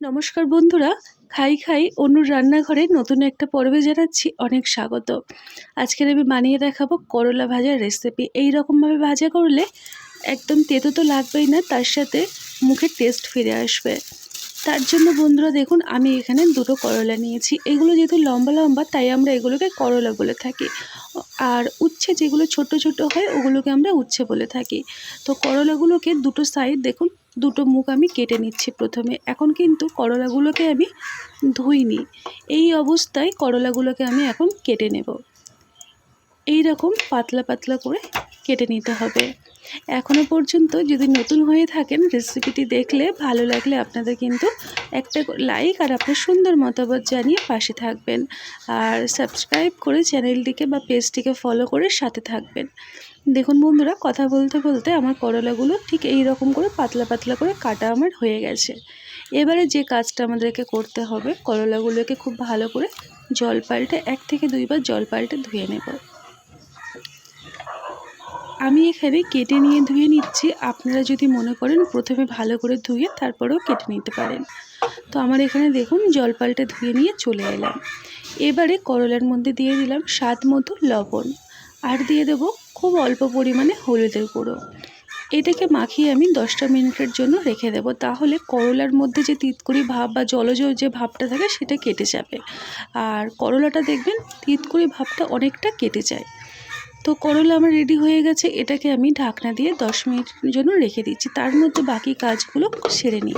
নমস্কার বন্ধুরা, খাই খাই অনুর রান্নাঘরে নতুন একটা পর্বে জানাচ্ছি অনেক স্বাগত। আজকের আমি বানিয়ে দেখাবো করলা ভাজার রেসিপি এই রকমভাবে ভাজা করলে একদম তেতো তো লাগবেই না, তার সাথে মুখে টেস্ট ফিরে আসবে। তার জন্য বন্ধুরা দেখুন, আমি এখানে দুটো করলা নিয়েছি। এগুলো যেহেতু লম্বা লম্বা, তাই আমরা এগুলোকে করলা বলে থাকি। আর উচ্ছে যেগুলো ছোট ছোট হয়, ওগুলোকে আমরা উচ্ছে বলে থাকি। তো করলাগুলোকে দুটো সাইড দেখুন দুটো মুখ আমি কেটে নিচ্ছি প্রথমে। এখন কিন্তু করলাগুলোকে আমি ধুইনি। এই অবস্থায় করলাগুলোকে আমি এখন কেটে নেব। এই রকম পাতলা পাতলা করে কেটে নিতে হবে। এখনও পর্যন্ত যদি নতুন হয়ে থাকেন রেসিপিটি দেখলে, ভালো লাগলে আপনাদের কিন্তু একটা লাইক আর আপনার সুন্দর মতামত জানিয়ে পাশে থাকবেন। আর সাবস্ক্রাইব করে চ্যানেলটিকে বা পেজটিকে ফলো করে সাথে থাকবেন। দেখুন বন্ধুরা, কথা বলতে বলতে আমার করলাগুলো ঠিক এই রকম করে পাতলা পাতলা করে কাটা আমার হয়ে গেছে। এবারে যে কাজটা আমাদেরকে করতে হবে, করলাগুলোকে খুব ভালো করে জল পাল্টে, এক থেকে দুইবার জল পাল্টে ধুয়ে নেব। আমি এখানে কেটে নিয়ে ধুয়ে নিচ্ছি। আপনারা যদি মনে করেন প্রথমে ভালো করে ধুয়ে তারপরেও কেটে নিতে পারেন। তো আমার এখানে দেখুন জল পাল্টে ধুয়ে নিয়ে চলে এলাম। এবারে করলার মধ্যে দিয়ে দিলাম স্বাদ মতো লবণ। আর দিয়ে দেব খুব অল্প পরিমাণে হলুদের গুঁড়ো। এটাকে মাখিয়ে আমি দশটা মিনিটের জন্য রেখে দেব। তাহলে করলার মধ্যে যে তিতকুড়ি ভাব বা জলজ যে ভাবটা থাকে সেটা কেটে যাবে। আর করলাটা দেখবেন তিতকুড়ি ভাবটা অনেকটা কেটে যায়। তো করলা আমার রেডি হয়ে গেছে। এটাকে আমি ঢাকনা দিয়ে দশ মিনিটের জন্য রেখে দিচ্ছি। তার মধ্যে বাকি কাজগুলো সেরে নিই।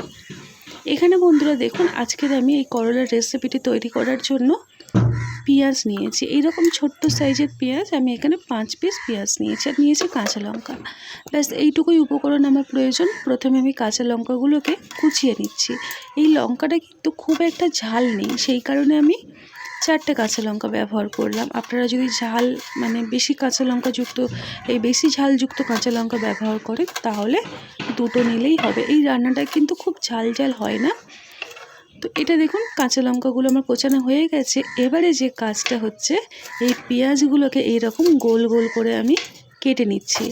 এখানে বন্ধুরা দেখুন, আজকের আমি এই করলার রেসিপিটি তৈরি করার জন্য পেঁয়াজ নিয়েছি। এইরকম ছোট্ট সাইজের পেঁয়াজ আমি এখানে পাঁচ পিস পেঁয়াজ নিয়েছি আর নিয়েছি কাঁচা লঙ্কা। ব্যাস, এইটুকুই উপকরণ আমার প্রয়োজন। প্রথমে আমি কাঁচা লঙ্কাগুলোকে কুচিয়ে নিচ্ছি। এই লঙ্কাটা কিন্তু খুব একটা ঝাল নেই, সেই কারণে আমি চারটে কাঁচা লঙ্কা ব্যবহার করলাম। আপনারা যদি ঝাল মানে বেশি কাঁচা লঙ্কা যুক্ত এই বেশি ঝালযুক্ত কাঁচা লঙ্কা ব্যবহার করেন, তাহলে দুটো নিলেই হবে। এই রান্নাটা কিন্তু খুব ঝাল ঝাল হয় না। তো এটা দেখুন, কাঁচা লঙ্কাগুলো আমার কোচানো হয়ে গেছে। এবারে যে কাজটা হচ্ছে, এই পেঁয়াজগুলোকে এইরকম গোল গোল করে আমি কেটে নিচ্ছি।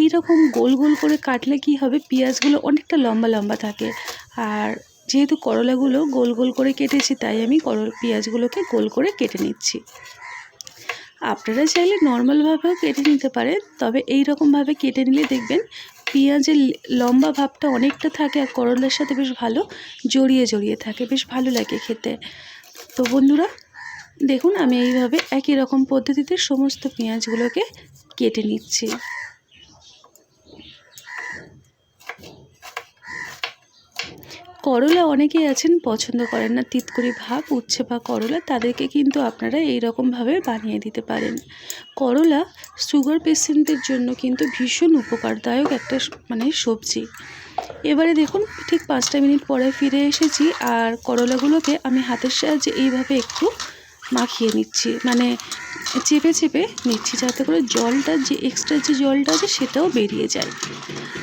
এই রকম গোল গোল করে কাটলে কি হবে, পেঁয়াজগুলো অনেকটা লম্বা লম্বা থাকে। আর যেহেতু করলাগুলো গোল গোল করে কেটেছি, তাই আমি করল পেঁয়াজগুলোকে গোল করে কেটে নিচ্ছি। আপনারা চাইলে নর্মালভাবেও কেটে নিতে পারেন, তবে এই রকমভাবে কেটে নিলে দেখবেন পেঁয়াজের লম্বা ভাবটা অনেকটা থাকে আর করলার সাথে বেশ ভালো জড়িয়ে জড়িয়ে থাকে, বেশ ভালো লাগে খেতে। তো বন্ধুরা, দেখুন আমি এইভাবে একই রকম পদ্ধতিতে সমস্ত পেঁয়াজগুলোকে কেটে নিচ্ছি। করলা অনেকেই আছেন, পছন্দ করেন না। তিতকুড়ি ভাব, উচ্ছে বা করলা, তাদেরকে কিন্তু আপনারা এই রকমভাবে বানিয়ে দিতে পারেন। করলা সুগার পেশেন্টদের জন্য কিন্তু ভীষণ উপকারদায়ক একটা মানে সবজি। এবারে দেখুন, ঠিক পাঁচটা মিনিট পরে ফিরে এসেছি আর করলাগুলোকে আমি হাতের সাহায্যে এইভাবে একটু মাখিয়ে নিচ্ছি। মানে চেপে চেপে নিচ্ছি যাতে করে জলটা যে এক্সট্রা যে জলটা আছে সেটাও বেরিয়ে যায়।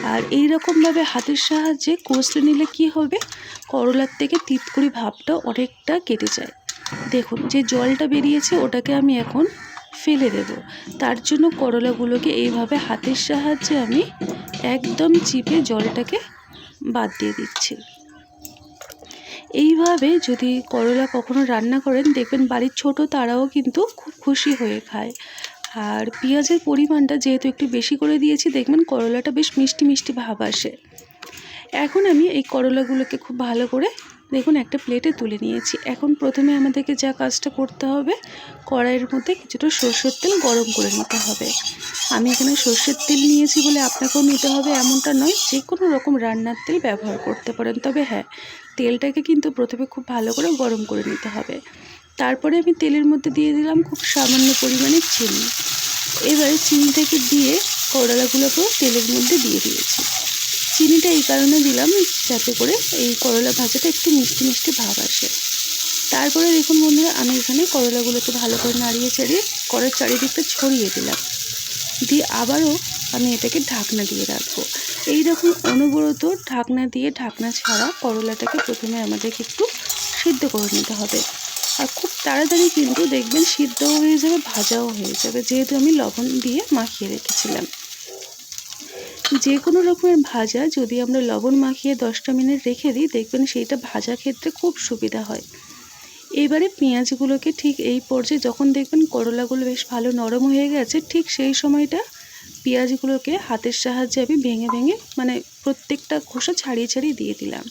আর এই রকমভাবে হাতের সাহায্যে কষলে নিলে কি হবে? করলার থেকে তিতকুড়ি ভাবটা অনেকটা কেটে যায়। দেখুন, যে জলটা বেরিয়েছে ওটাকে আমি এখন ফেলে দেব। তার জন্য করলাগুলোকে এইভাবে হাতের সাহায্যে আমি একদম চিপে জলটাকে বাদ দিয়ে দিচ্ছি। এইভাবে যদি করলা কখনো রান্না করেন, দেখবেন বাড়ির ছোট তারাও কিন্তু খুব খুশি হয়ে খায়। আর পেঁয়াজের পরিমাণটা যেহেতু একটু বেশি করে দিয়েছি, দেখবেন করলাটা বেশ মিষ্টি মিষ্টি ভাব আসে। এখন আমি এই করলাগুলোকে খুব ভালো করে দেখুন, একটা প্লেটে তুলে নিয়েছি। এখন প্রথমে আমাদেরকে যা কাজটা করতে হবে, কড়াইয়ের মধ্যে কিছুটা সর্ষের তেল গরম করে নিতে হবে। আমি এখানে সর্ষের তেল নিয়েছি বলে আপনাকেও নিতে হবে, এমনটা নয় যে কোনো রকম রান্নার তেল ব্যবহার করতে পারেন। তবে হ্যাঁ তেলটাকে কিন্তু প্রথমে খুব ভালো করে গরম করে নিতে হবে। তারপরে আমি তেলের মধ্যে দিয়ে দিলাম খুব সামান্য পরিমাণে চিনি। এবারে চিনিটাকে দিয়ে করলাগুলোকেও তেলের মধ্যে দিয়ে দিয়েছি। চিনিটা এই কারণে দিলাম যাতে করে এই করলা ভাজাটা একটু মিষ্টি মিষ্টি ভাব আসে। তারপরে দেখুন বন্ধুরা, আমি এখানে করলাগুলোকে ভালো করে নাড়িয়ে চাড়িয়ে কড়ার চারিদিকটা ছড়িয়ে দিলাম। দিয়ে আবারও আমি এটাকে ঢাকনা দিয়ে রাখব। এই রকম অনবরত ঢাকনা দিয়ে ঢাকনা ছাড়া করলাটাকে প্রথমে আমাদেরকে একটু সিদ্ধ করে নিতে হবে। আর খুব তাড়াতাড়ি কিন্তু দেখবেন সিদ্ধও হয়ে যাবে, ভাজাও হয়ে যাবে, যেহেতু আমি লবণ দিয়ে মাখিয়ে রেখেছিলাম। যে কোনো রকমের ভাজা যদি আমরা লবণ মাখিয়ে দশটা মিনিট রেখে দিই, দেখবেন সেইটা ভাজা ক্ষেত্রে খুব সুবিধা হয়। এবারে পেঁয়াজগুলোকে ঠিক এই পর্যায়ে যখন দেখবেন করলাগুলো বেশ ভালো নরম হয়ে গেছে, ঠিক সেই সময়টা পেঁয়াজগুলোকে হাতের সাহায্যে আমি ভেঙে ভেঙে মানে প্রত্যেকটা খোসা ছাড়িয়ে ছাড়িয়ে দিয়ে দিলাম।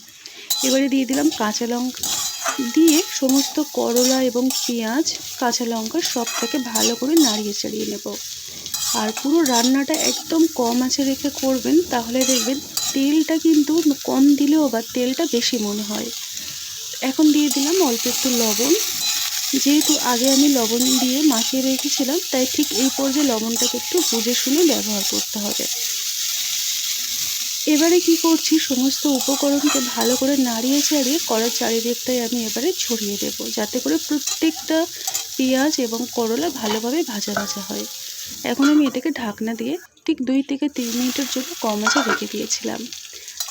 এবারে দিয়ে দিলাম কাঁচা লঙ্কা। দিয়ে সমস্ত করলা এবং পেঁয়াজ, কাঁচা লঙ্কা সবটাকে ভালো করে নাড়িয়ে চাড়িয়ে নেব। আর পুরো রান্নাটা একদম কম আঁচে রেখে করবেন, তাহলে দেখবেন তেলটা কিন্তু কম দিলেও বা তেলটা বেশি মনে হয়। এখন দিয়ে দিলাম অল্প একটু লবণ। যেহেতু আগে আমি লবণ দিয়ে মাখিয়ে রেখেছিলাম, তাই ঠিক এই পর্যায়ে লবণটাকে একটু বুঝে শুনে ব্যবহার করতে হবে। এবারে কি করছি, সমস্ত উপকরণকে ভালো করে নাড়িয়ে চাড়িয়ে কড়ার চারিদিকটাই আমি এবারে ছড়িয়ে দেব, যাতে করে প্রত্যেকটা পেঁয়াজ এবং করলা ভালোভাবে ভাজা ভাজা হয়। এখন আমি এটাকে ঢাকনা দিয়ে ঠিক দুই থেকে তিন মিনিটের জন্য কম আঁচে রেখে দিয়েছিলাম।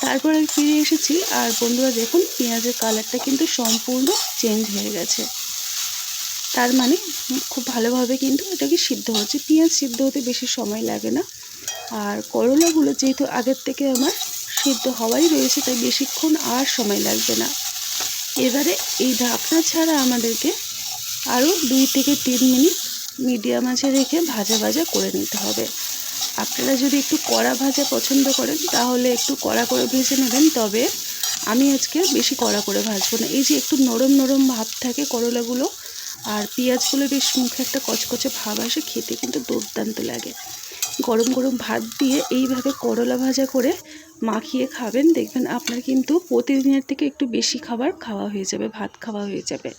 তারপর আমি ফিরে এসেছি আর বন্ধুরা দেখুন, পেঁয়াজের কালারটা কিন্তু সম্পূর্ণ চেঞ্জ হয়ে গেছে। তার মানে খুব ভালোভাবে কিন্তু এটাকে সিদ্ধ হচ্ছে। পেঁয়াজ সিদ্ধ হতে বেশি সময় লাগে না। আর করলাগুলো যেহেতু আগের থেকে আমার সিদ্ধ হওয়াই রয়েছে, তাই বেশিক্ষণ আর সময় লাগবে না। এবারে এই ঢাকনা ছাড়া আমাদেরকে আরও দুই থেকে তিন মিনিট মিডিয়াম আঁচে রেখে ভাজা ভাজা করে নিতে হবে। আপনারা যদি একটু কড়া ভাজা পছন্দ করেন, তাহলে একটু কড়া করে ভেজে নেবেন। তবে আমি আজকে বেশি কড়া করে ভাজবো না। এই যে একটু নরম নরম ভাব থাকে করলাগুলো, আর পেঁয়াজগুলো বেশ মুখে একটা কচকচে ভাব আসে, খেতে কিন্তু দুর্দান্ত লাগে। গরম গরম ভাত দিয়ে এইভাবে করলা ভাজা করে মাখিয়ে খাবেন। দেখবেন আপনার কিন্তু প্রতিদিনের থেকে একটু বেশি খাবার খাওয়া হয়ে যাবে, ভাত খাওয়া হয়ে যাবে।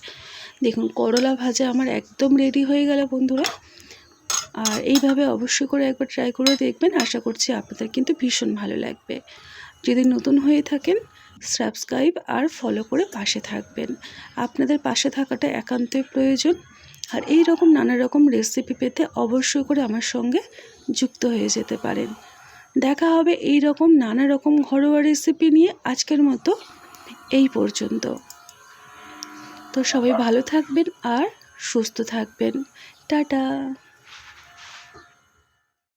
দেখুন, করলা ভাজা আমার একদম রেডি হয়ে গেল বন্ধুরা। আর এইভাবে অবশ্যই করে একবার ট্রাই করে দেখবেন। আশা করছি আপনাদের কিন্তু ভীষণ ভালো লাগবে। যদি নতুন হয়ে থাকেন সাবস্ক্রাইব আর ফলো করে পাশে থাকবেন। আপনাদের পাশে থাকাটা একান্তই প্রয়োজন। আর এই রকম নানা রকম রেসিপি পেতে অবশ্যই করে আমার সঙ্গে যুক্ত হয়ে যেতে পারেন। দেখা হবে এই রকম নানা রকম ঘরোয়া রেসিপি নিয়ে আজকের মতো এই পর্যন্ত। তো সবাই ভালো থাকবেন আর সুস্থ থাকবেন। টাটা।